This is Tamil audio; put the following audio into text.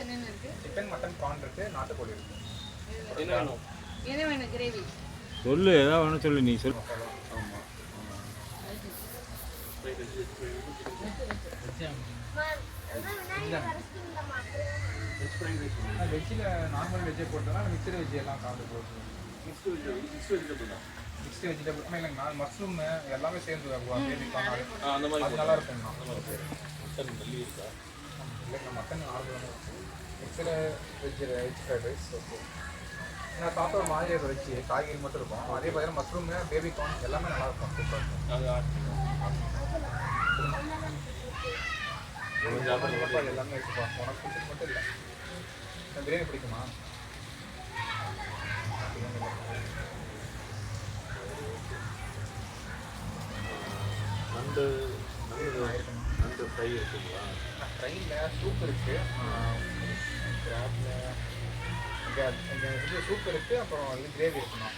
என்னென்ன சிக்கன் மட்டன் கார்ன் இருக்கு நாட்டுக்கோழி இருக்கு. என்ன வேணும்? என்ன வேணும்? கிரேவி சொல்லு ஏதாவது வேணும் சொல்லு நீ சொல்லு. ஆமாம் வெஜ்ஜில் நார்மல் வெஜ்ஜை போட்டோம்னா மிக்சடு வெஜ் எல்லாம் சாப்பிட்டு போகுது மிக்ஸ்டு வெஜிடபிள் மிக்ஸ்டு வெஜிடபிள் தான். மிக்ஸ்டு வெஜிடபிள் ஆனால் இல்லைங்க நான் மஷ்ரூம் எல்லாமே சேர்ந்து அந்த மாதிரி நல்லா மாதிரி மட்டன் மல்லி இருக்கா? இல்லைங்க மட்டன் நார்மலாக mixed veg veg fried rice okay நான் சாப்பிட்ட ஒரு மாதிரி வெஜ்ஜு காய்கறி மட்டும் இருக்கும். அதே பார்த்தீங்கன்னா மஷ்ரூம் பேபி கார்ன் எல்லாமே நல்லா இருக்கும். சூப்பராக இருக்கும் அது எல்லாமே இருக்குப்பா உனக்கு பிடிச்சது மட்டும் இல்லை. பிரியாணி பிடிக்குமா? நண்டு நண்டு ஃப்ரை இருக்குங்களா ட்ரெயினில் சூப் இருக்குது இங்கே இங்கே சூப் இருக்குது அப்புறம் இது கிரேவி இருக்குண்ணா